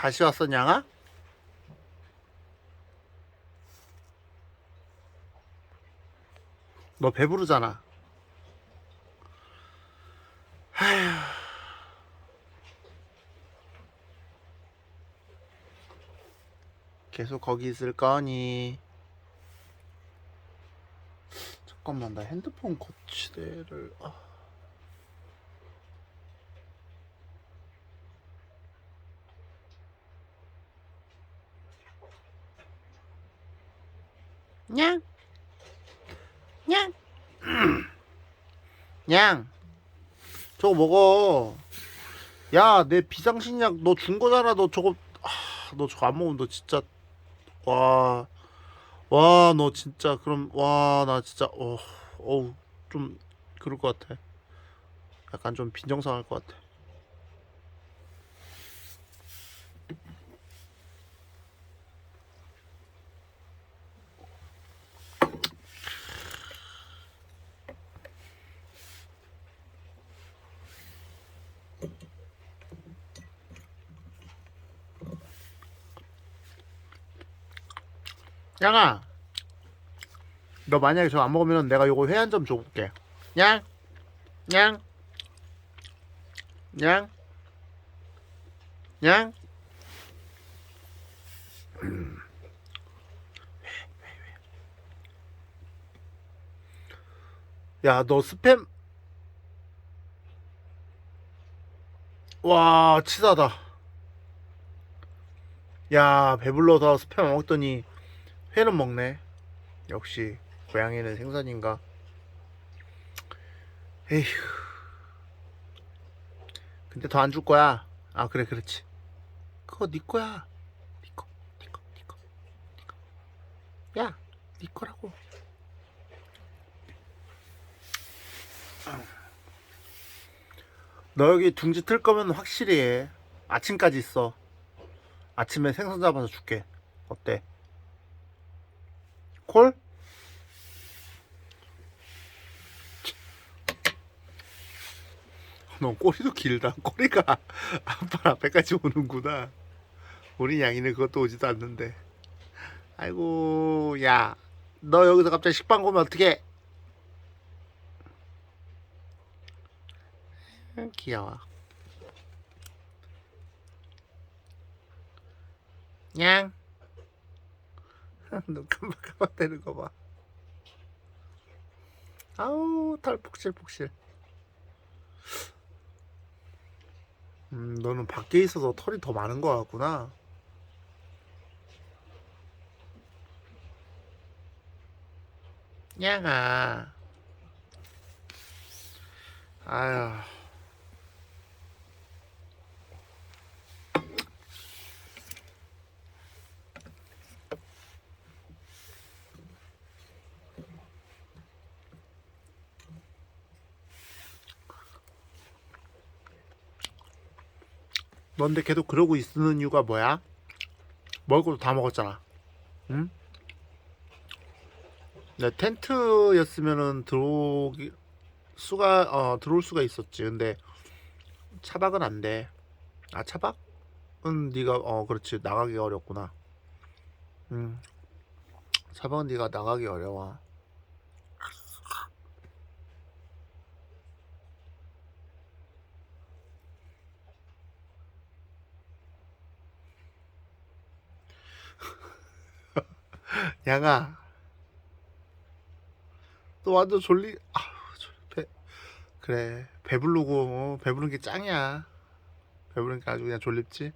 다시 왔어 냥아? 너 배부르잖아. 계속 거기 있을 거니? 잠깐만 나 핸드폰 거치대를 냥. 냥. 냥. 저거 먹어. 야, 내 비상식약 너 준 거잖아. 너 저거 아, 너 저거 안 먹으면 너 진짜 와. 와, 너 진짜 그럼 와, 나 진짜 어, 어우, 좀 그럴 것 같아. 약간 좀 빈정상할 것 같아. 양아, 너 만약에 저 안 먹으면 내가 요거 회한 점 줘볼게. 양, 양, 양, 양. 음. 야, 너 스팸. 와, 치사하다. 야, 배불러서 스팸 안 먹더니 회는 먹네. 역시 고양이는 생선인가? 에휴. 근데 더 안 줄 거야. 아 그래 그렇지. 그거 네 거야. 네 거, 네 거, 네 거, 네 거. 야, 네 거라고. 너 여기 둥지 틀 거면 확실히 해. 아침까지 있어. 아침에 생선 잡아서 줄게. 어때? 콜? 너 꼬리도 길다. 꼬리가 아빠 앞에까지 오는구나. 우리 양이는 그것도 오지도 않는데. 아이고, 야. 너 여기서 갑자기 식빵 어떡해? 음, 귀여워. 냥. 눈 깜빡깜빡 대는 거 봐. 아우 털 폭실폭실. 음 너는 밖에 있어서 털이 더 많은 거 같구나. 양아. 아휴. 넌데 계속 그러고 있는 이유가 뭐야? 먹을 것도 다 먹었잖아. 응? 내 텐트였으면은 들어오기 수가 어 들어올 수가 있었지. 근데 차박은 안 돼. 아 차박은 네가 어 그렇지 나가기 어렵구나. 응. 차박은 네가 나가기 어려워. 양아, 너 완전 졸리, 아, 배, 그래, 배부르고, 어, 배부른 게 짱이야. 배부르니까 아주 그냥 졸립지?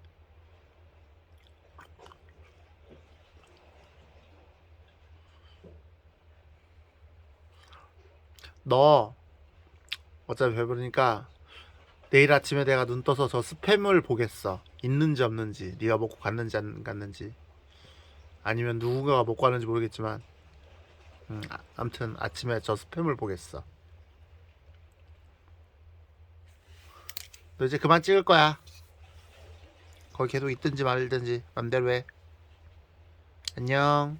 너, 어차피 배부르니까, 내일 아침에 내가 눈 떠서 저 스팸을 보겠어. 있는지 없는지, 네가 먹고 갔는지 안 갔는지. 아니면 누군가가 먹고 가는지 모르겠지만 음, 아, 아무튼 아침에 저 스팸을 보겠어. 너 이제 그만 찍을 거야. 거기 계속 있든지 말든지 맘대로 해. 안녕